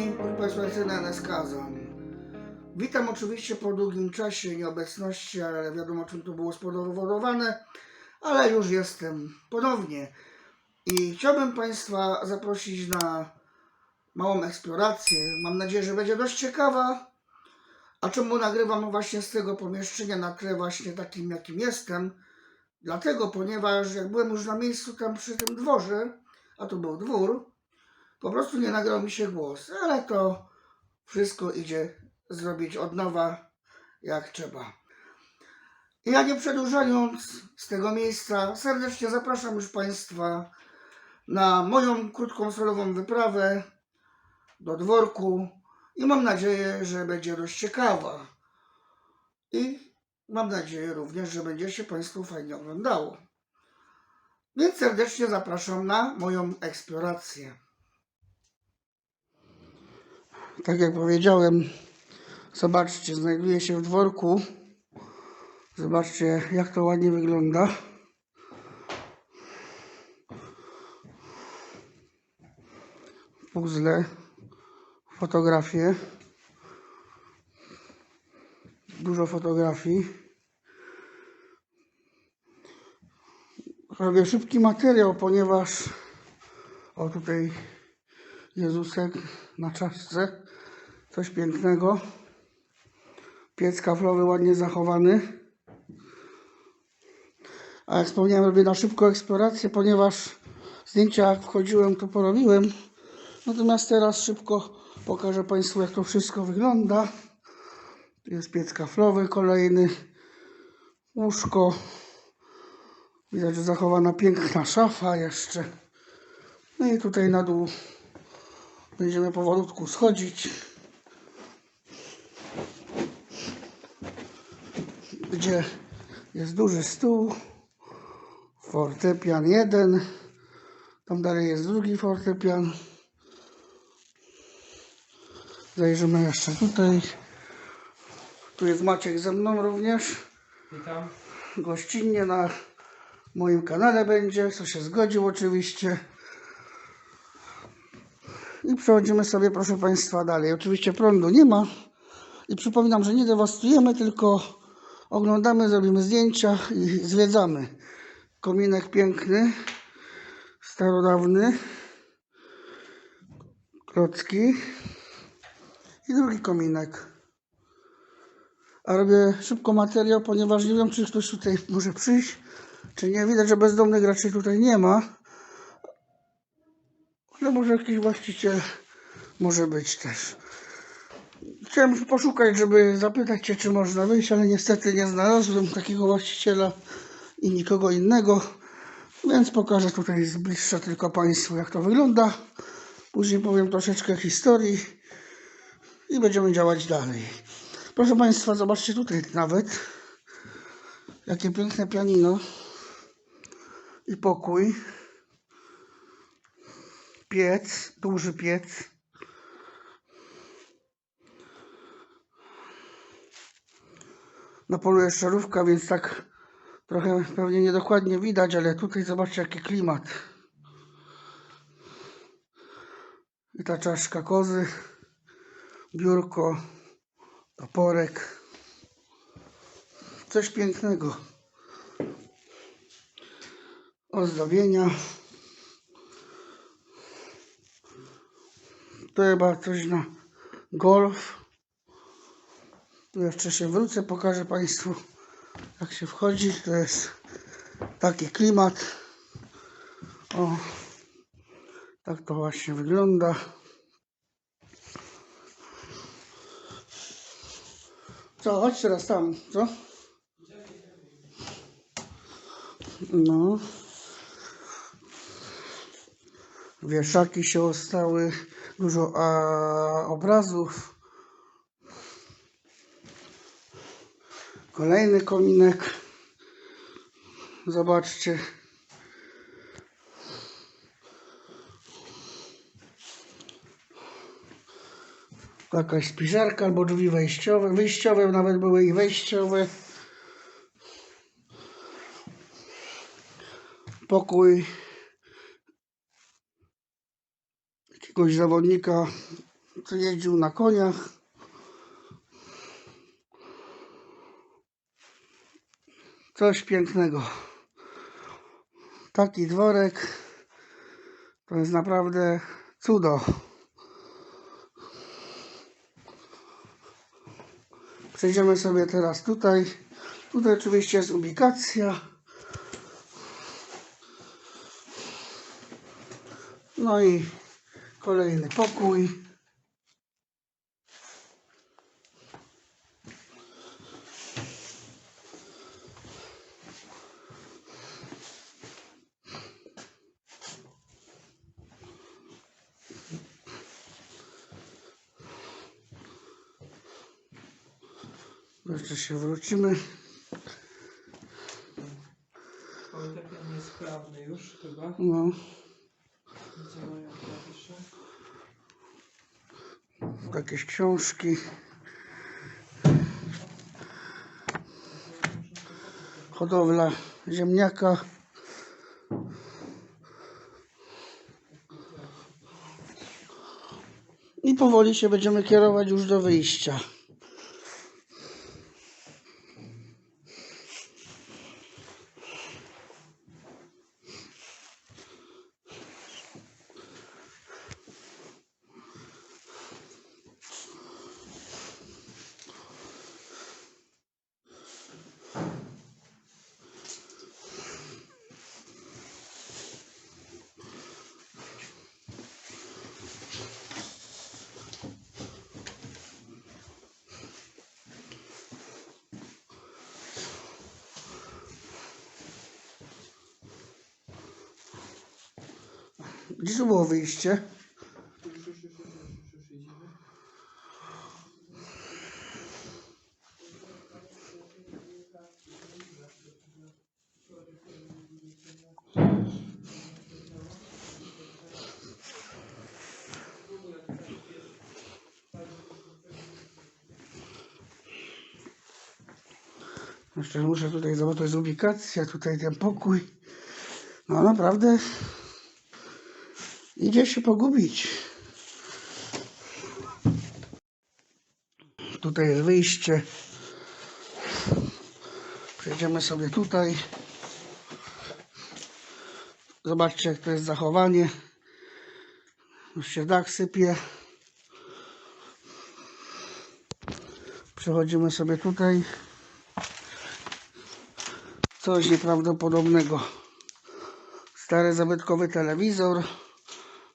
Drogi profesorze Neskazan, witam oczywiście po długim czasie nieobecności, ale wiadomo czym to było spowodowane, ale już jestem ponownie i chciałbym Państwa zaprosić na małą eksplorację. Mam nadzieję, że będzie dość ciekawa. A czemu nagrywam właśnie z tego pomieszczenia na tle właśnie takim, jakim jestem? Dlatego, ponieważ jak byłem już na miejscu tam przy tym dworze, a to był dwór, po prostu nie nagrał mi się głos, ale to wszystko idzie zrobić od nowa, jak trzeba. Ja nie przedłużając z tego miejsca, serdecznie zapraszam już Państwa na moją krótką solową wyprawę do dworku i mam nadzieję, że będzie dość ciekawa. I mam nadzieję również, że będzie się Państwu fajnie oglądało. Więc serdecznie zapraszam na moją eksplorację. Tak jak powiedziałem, zobaczcie, znajduję się w dworku. Zobaczcie, jak to ładnie wygląda. Puzzle, fotografie. Dużo fotografii. Robię szybki materiał, ponieważ o tutaj Jezusek na czaszce. Coś pięknego. Piec kaflowy ładnie zachowany. A jak wspomniałem, robię na szybko eksplorację, ponieważ zdjęcia jak wchodziłem, to porobiłem. Natomiast teraz szybko pokażę Państwu, jak to wszystko wygląda. Tu jest piec kaflowy kolejny. Łóżko. Widać, że zachowana piękna szafa jeszcze. No i tutaj na dół będziemy powolutku schodzić. Gdzie jest duży stół. Fortepian jeden. Tam dalej jest drugi fortepian. Zajrzymy jeszcze tutaj. Tu jest Maciek ze mną również Witam. gościnnie na moim kanale będzie, kto się zgodził oczywiście. I przechodzimy sobie, proszę Państwa, dalej. Oczywiście prądu nie ma. I przypominam, że nie dewastujemy, tylko oglądamy, zrobimy zdjęcia i zwiedzamy. Kominek piękny, starodawny, klocki i drugi kominek. A robię szybko materiał, ponieważ nie wiem, czy ktoś tutaj może przyjść, czy nie. Widać, że bezdomnych raczej tutaj nie ma. Ale może jakiś właściciel może być też. Chciałem poszukać, żeby zapytać się, czy można wyjść, ale niestety nie znalazłem takiego właściciela i nikogo innego. Więc pokażę tutaj z bliższa tylko Państwu, jak to wygląda. Później powiem troszeczkę historii i będziemy działać dalej. Proszę Państwa, zobaczcie tutaj nawet, jakie piękne pianino i pokój. Piec, duży piec. Na polu jest szarówka, więc tak trochę pewnie niedokładnie widać, ale tutaj zobaczcie jaki klimat. I ta czaszka kozy, biurko, toporek. Coś pięknego. Ozdobienia. To chyba coś na golf. Tu jeszcze się wrócę, pokażę Państwu jak się wchodzi. To jest taki klimat. O, tak to właśnie wygląda. Co, chodź teraz tam, co? No. Wieszaki się ostały, dużo a, obrazów. Kolejny kominek. Zobaczcie. Jakaś spiżarka albo drzwi wejściowe. Wyjściowe nawet były i wejściowe. Pokój jakiegoś zawodnika, co jeździł na koniach. Coś pięknego. Taki dworek to jest naprawdę cudo. Przejdziemy sobie teraz tutaj. Tutaj oczywiście jest ubikacja. No i kolejny pokój. Jeszcze się wrócimy. Fortepian jest sprawny już chyba. No, Działają klawisze. jakieś książki. Hodowla ziemniaka. I powoli się będziemy kierować już do wyjścia. Gdzie tu było wyjście? Jeszcze muszę tutaj zobaczyć, ubikacja, tutaj ten pokój. No naprawdę idzie się pogubić. Tutaj jest wyjście. Przejdziemy sobie tutaj. Zobaczcie, jak to jest zachowanie. Już się dach sypie. Przechodzimy sobie tutaj. Coś nieprawdopodobnego. Stary zabytkowy telewizor.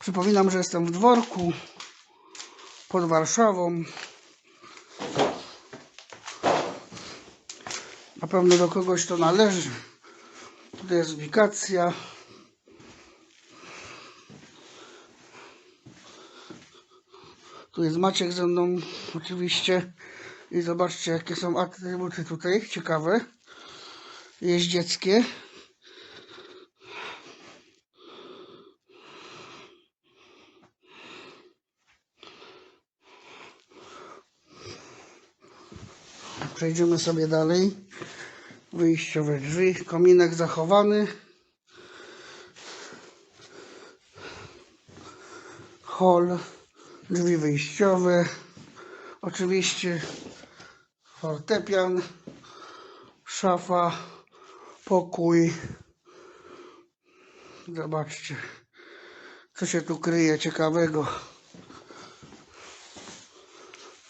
Przypominam, że jestem w dworku pod Warszawą. Na pewno do kogoś to należy. Tutaj jest ubikacja. Tu jest Maciek ze mną oczywiście. I zobaczcie jakie są atrybuty tutaj. Ciekawe jeździeckie. Przejdziemy sobie dalej. Wyjściowe drzwi, kominek zachowany. Hol, drzwi wyjściowe. Oczywiście fortepian, szafa, pokój. Zobaczcie, co się tu kryje ciekawego.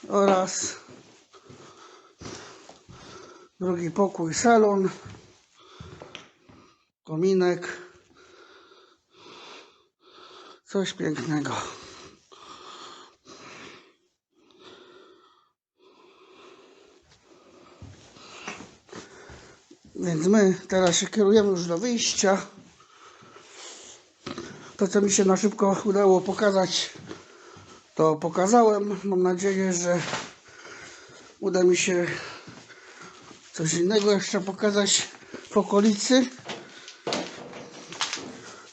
Oraz drugi pokój, salon, kominek. Coś pięknego. Więc my teraz się kierujemy już do wyjścia. To, co mi się na szybko udało pokazać, to pokazałem. Mam nadzieję, że uda mi się coś innego jeszcze pokazać w okolicy.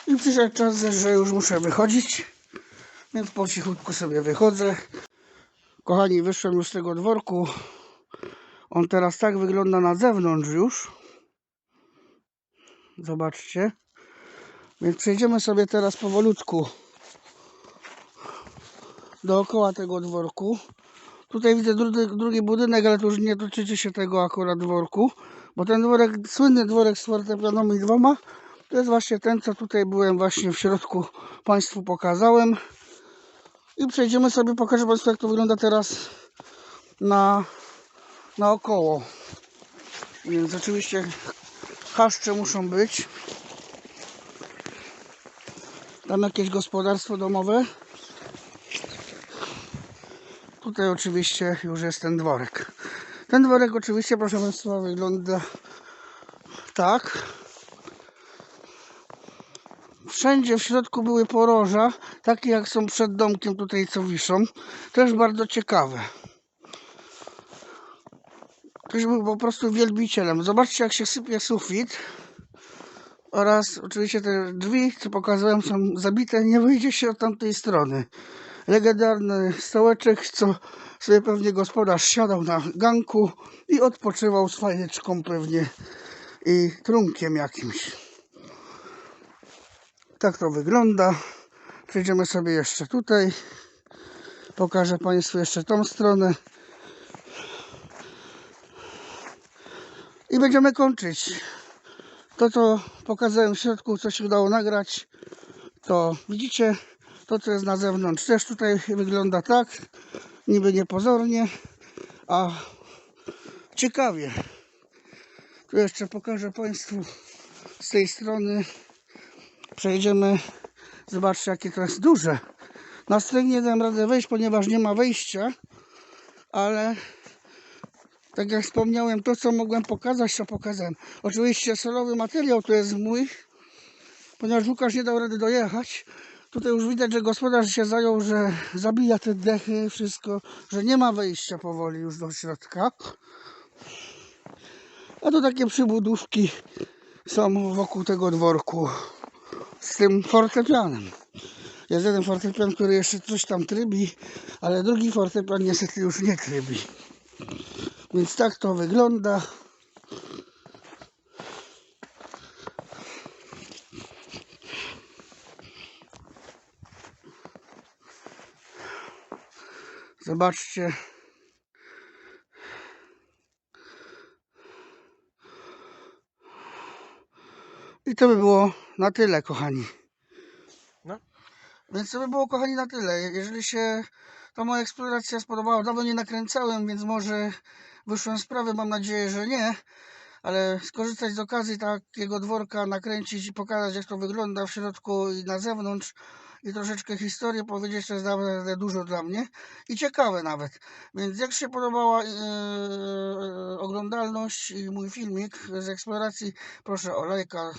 I przyszedł czas, że już muszę wychodzić, więc po cichutku sobie wychodzę. Kochani, wyszłem już z tego dworku. On teraz tak wygląda na zewnątrz już. Zobaczcie. Więc przejdziemy sobie teraz powolutku dookoła tego dworku. Tutaj widzę drugi, drugi budynek, ale to już nie dotyczy się tego akurat dworku, Bo ten dworek, słynny dworek z fortepianami dwoma, to jest właśnie ten, co tutaj byłem właśnie w środku Państwu pokazałem. I przejdziemy sobie, pokażę Państwu jak to wygląda teraz na naokoło. Więc oczywiście chaszcze muszą być. Tam jakieś gospodarstwo domowe. Tutaj oczywiście już jest ten dworek. Ten dworek oczywiście, proszę Państwa, wygląda tak. Wszędzie w środku były poroża, takie jak są przed domkiem tutaj, co wiszą. Też bardzo ciekawe. Ktoś był po prostu wielbicielem. Zobaczcie, jak się sypie sufit. Oraz oczywiście te drzwi, co pokazałem, są zabite. Nie wyjdzie się od tamtej strony. Legendarny stołeczek, co sobie pewnie gospodarz siadał na ganku i odpoczywał z fajeczką pewnie i trunkiem jakimś. Tak to wygląda. Przejdziemy sobie jeszcze tutaj. Pokażę Państwu jeszcze tą stronę. I będziemy kończyć. To, co pokazałem w środku, co się udało nagrać, to widzicie, to, co jest na zewnątrz, też tutaj wygląda tak, niby niepozornie, a ciekawie. Tu jeszcze pokażę Państwu z tej strony. Przejdziemy. Zobaczcie, jakie to jest duże. Na strych nie dam rady wejść, ponieważ nie ma wejścia, ale tak jak wspomniałem, to co mogłem pokazać, to pokazałem. Oczywiście solowy materiał to jest mój, ponieważ Łukasz nie dał rady dojechać. Tutaj już widać, że gospodarz się zajął, że zabija te dechy, wszystko, że nie ma wejścia powoli już do środka. A to takie przybudówki są wokół tego dworku z tym fortepianem. Jest jeden fortepian, który jeszcze coś tam trybi, ale drugi fortepian niestety już nie trybi. Więc tak to wygląda. Zobaczcie. I to by było na tyle, kochani. No. Więc to by było, kochani, na tyle. Jeżeli się ta moja eksploracja spodobała, dawno nie nakręcałem, więc może wyszłem z sprawy, mam nadzieję, że nie. Ale skorzystać z okazji takiego dworka, nakręcić i pokazać, jak to wygląda w środku i na zewnątrz. I troszeczkę historię powiedzieć, to jest naprawdę dużo dla mnie. I ciekawe nawet. Więc jak się podobała yy, oglądalność i mój filmik z eksploracji, proszę o lajka,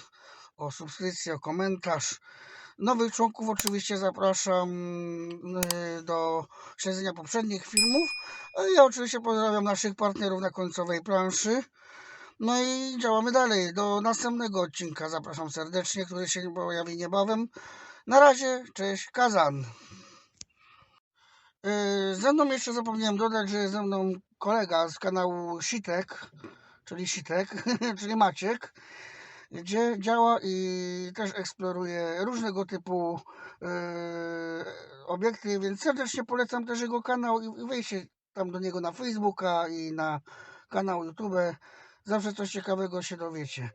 o subskrypcję, o komentarz. Nowych członków oczywiście zapraszam yy, do śledzenia poprzednich filmów. A Ja oczywiście pozdrawiam naszych partnerów na końcowej planszy. No i działamy dalej. Do następnego odcinka zapraszam serdecznie, który się pojawi niebawem. Na razie, cześć, Kazan. Yy, Ze mną jeszcze zapomniałem dodać, że jest ze mną kolega z kanału Sitek, czyli Sitek, czyli Maciek, gdzie działa i też eksploruje różnego typu yy, obiekty, więc serdecznie polecam też jego kanał i i wejście tam do niego na Facebooka i na kanał YouTube. Zawsze coś ciekawego się dowiecie.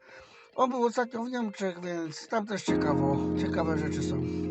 On był ostatnio w Niemczech, więc tam też ciekawo, ciekawe rzeczy są.